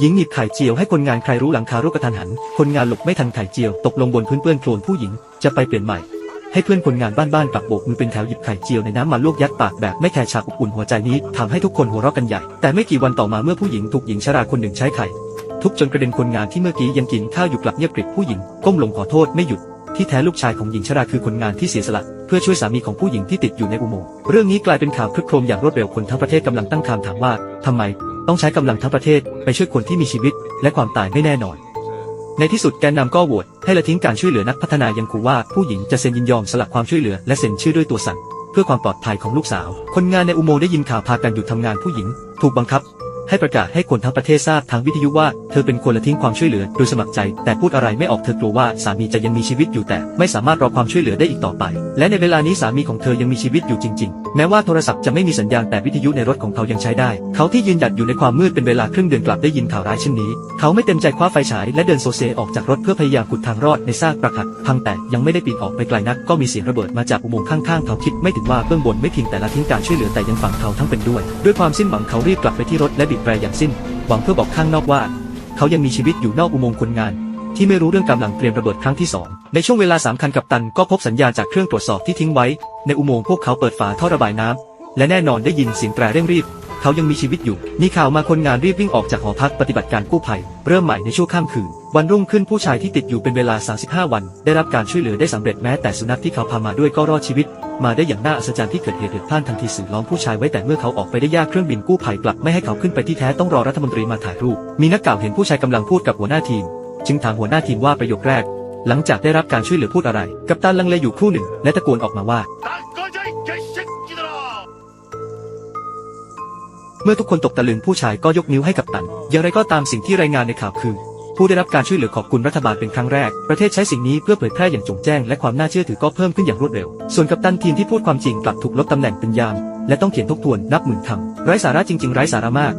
หญิงหนีบไข่เจียวให้คนงานใครรู้หลังคารุกระทันหัน คนงานหลบไม่ทันไข่เจียว ตกลงบนพื้นเปื้อนโคลนผู้หญิงจะไปเปลี่ยนใหม่ ให้เพื่อนคนงานบ้านๆกลับโบกมือเป็นแถวหยิบไข่เจียวในน้ำมาลวกยัดปากแบบไม่แคร์ฉากอบอุ่นหัวใจนี้ทำให้ทุกคนหัวเราะกันใหญ่ แต่ไม่กี่วันต่อมาเมื่อผู้หญิงถูกหญิงชราคนหนึ่งใช้ไข่ทุบจนกระเด็นคนงานที่เมื่อกี้ยังกินข้าวอยู่กลับเงียบกริบผู้หญิงก้มลงขอโทษไม่หยุด ที่แท้ลูกชายของหญิงชราคือคนงานที่เสียสละเพื่อช่วยสามีของผู้หญิงที่ติดอยู่ในอุโมงค์เรื่องนี้กลายเป็นข่าวคลึกโครมอย่างรวดเร็วคนทั้งประเทศกำลังตั้งคำถามว่าทำไมต้องใช้กำลังทั้งประเทศไปช่วยคนที่มีชีวิต และความตายไม่แน่นอน ในที่สุดแกนนำก็โหวตให้ละทิ้งการช่วยเหลือนักพัฒนายังขู่ว่าผู้หญิงจะเซ็นยินยอมสละความช่วยเหลือและเซ็นชื่อด้วยตัวสั่งเพื่อความปลอดภัยของลูกสาว คนงานในอุโมงค์ได้ยินข่าวพากันหยุดทำงานผู้หญิง ถูกบังคับ ให้ประกาศให้คนทั้งประเทศทราบทางวิทยุว่าเธอเป็นคนละทิ้งความช่วยเหลือโดยสมัครใจ แต่พูดอะไรไม่ออกเธอกลัวว่าสามีจะยังมีชีวิตอยู่แต่ ไม่สามารถรอความช่วยเหลือได้อีกต่อไป และในเวลานี้สามีของเธอยังมีชีวิตอยู่จริง ๆแม้ว่าโทรศัพท์จะไม่มีสัญญาณแต่วิทยุในรถของเขายังใช้ได้ เขาที่ยืนหยัดอยู่ในความมืดเป็นเวลาครึ่งเดือนกลับได้ยินข่าวร้ายเช่นนี้ เขาไม่เต็มใจคว้าไฟฉายและเดินโซเซออกจากรถเพื่อพยายามขุดทางรอดในซากปรักหักพังแต่ยังไม่ได้ปีนออกไปไกลนักก็มีเสียงระเบิดมาจากอุโมงค์ข้างๆ เขาคิดไม่ถึงว่าเบื้องบนไม่เพียงแต่ละทิ้งการช่วยเหลือแต่ยังฝังเขาทั้งเป็นด้วย ด้วยความสิ้นหวังเขารีบกลับไปที่รถและบีบแตรอย่างสิ้นหวังเพื่อบอกข้างนอกว่า เขายังมีชีวิตอยู่นอกอุโมงค์คนงาน ที่ไม่รู้เรื่องกำลังเตรียมระเบิดครั้งที่ 2 ในช่วงเวลาสามคันกับตันก็พบสัญญาณจากเครื่องตรวจสอบที่ทิ้งไว้ ในอุโมงค์พวกเขาเปิดฝาท่อระบายน้ำและแน่นอนได้ยินเสียงแตรเร่งรีบ เขายังมีชีวิตอยู่ มีข่าวมาคนงานรีบวิ่งออกจากหอพักปฏิบัติการกู้ภัย เริ่มใหม่ในช่วงข้ามคืน วันรุ่งขึ้นผู้ชายที่ติดอยู่เป็นเวลา 35 วัน ได้รับการช่วยเหลือได้สำเร็จแม้แต่สุนัขที่เขาพามาด้วยก็รอดชีวิต มาได้อย่างน่าอัศจรรย์ที่เกิดเหตุเดือดพล่านทันทีสื่อล้อมผู้ชายไว้แต่เมื่อเขาออกไปได้ยากเครื่องบินกู้ภัยกลับไม่ให้เขาขึ้นไปที่แท้ต้องรอรัฐมนตรีมาถ่ายรูป มีนักข่าวเห็นผู้ชายกำลังพูดกับหัวหน้าทีม จึงถามหัวหน้าทีมว่าประโยคแรก หลังจากได้รับการช่วยเหลือพูดอะไร กัปตันลังเลอยู่ครู่หนึ่ง และตะโกนออกมาว่า เมื่อทุกคนตกตะลึงผู้ชายก็ยกนิ้วให้กัปตัน อย่างไรก็ตามสิ่งที่รายงานในข่าวคือ ผู้ได้รับการช่วยเหลือขอบคุณรัฐบาลเป็นครั้งแรก ประเทศใช้สิ่งนี้เพื่อเผยแพร่อย่างจงแจ้ง และความน่าเชื่อถือก็เพิ่มขึ้นอย่างรวดเร็ว ส่วนกัปตันทีมที่พูดความจริงกลับถูกลดตำแหน่งเป็นยามและต้องเขียนทบทวนนับหมื่นคำไร้สาระจริงๆไร้สาระมาก